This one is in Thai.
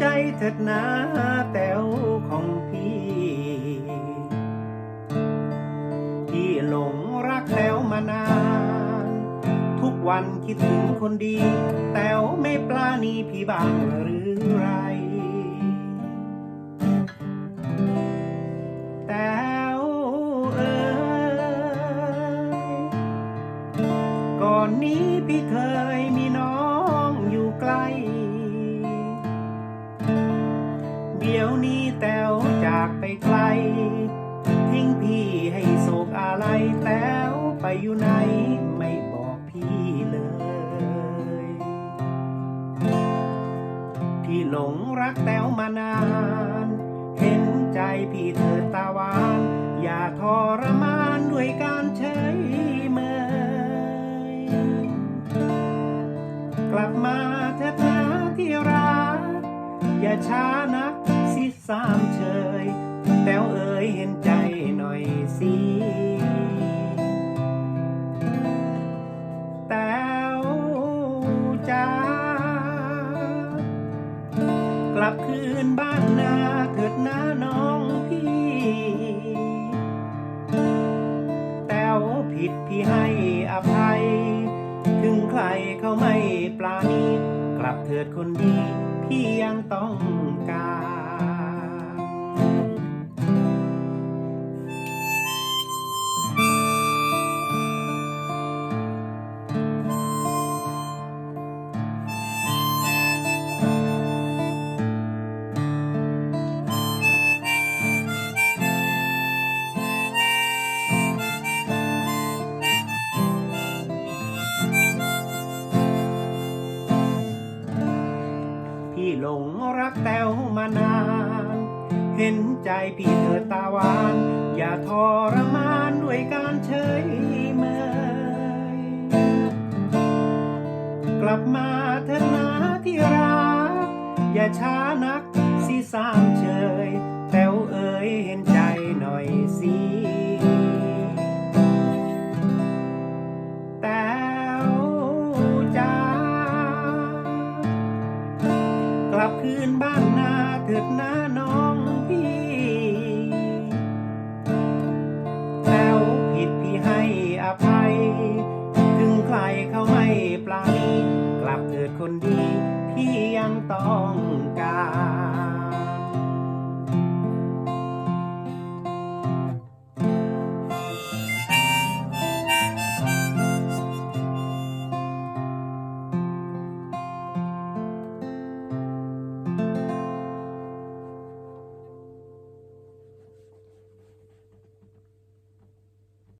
ใจเถิดนาแต๋วของพี่ พี่หลงรักแต๋วมานาน ทุกวันคิดถึงคนดี แต๋วไม่ปลาณีพี่บ้างหรือไร แต๋วเอ๋ยก่อนนี้พี่เคยมี จากไปไกล ทิ้งพี่ให้โศกอะไรแต๋วไปอยู่ไหนไม่บอกพี่เลย พี่หลงรักแต๋วมานาน เห็นใจพี่เถิดตาหวาน อย่าทรมานด้วยการเฉยเมยกลับมาเถิดนะที่รัก อย่าช้านัก สามเชยแต้วเอ๋ยเห็นใจหน่อยสิแต้วจ้ากลับคืนบ้านนาเถิดนะน้องพี่แต้วผิดพี่ให้อภัย ถึงใครเขาไม่ปลาณีกลับเถิดคนดีพี่ยังต้องการ พี่หลงรักแต้วมานาน เห็นใจพี่เถิดตาหวาน อย่าทรมานด้วยการเฉยเมยกลับมาเถิดนะที่รัก อย่าช้านักสิสาม กลับคืนบ้านนาเถิดนาน้องพี่แล้วผิดพี่ให้อภัย ถึงใครเขาไม่ปลาณีกลับเถิดคนดี พี่ยังต้องการ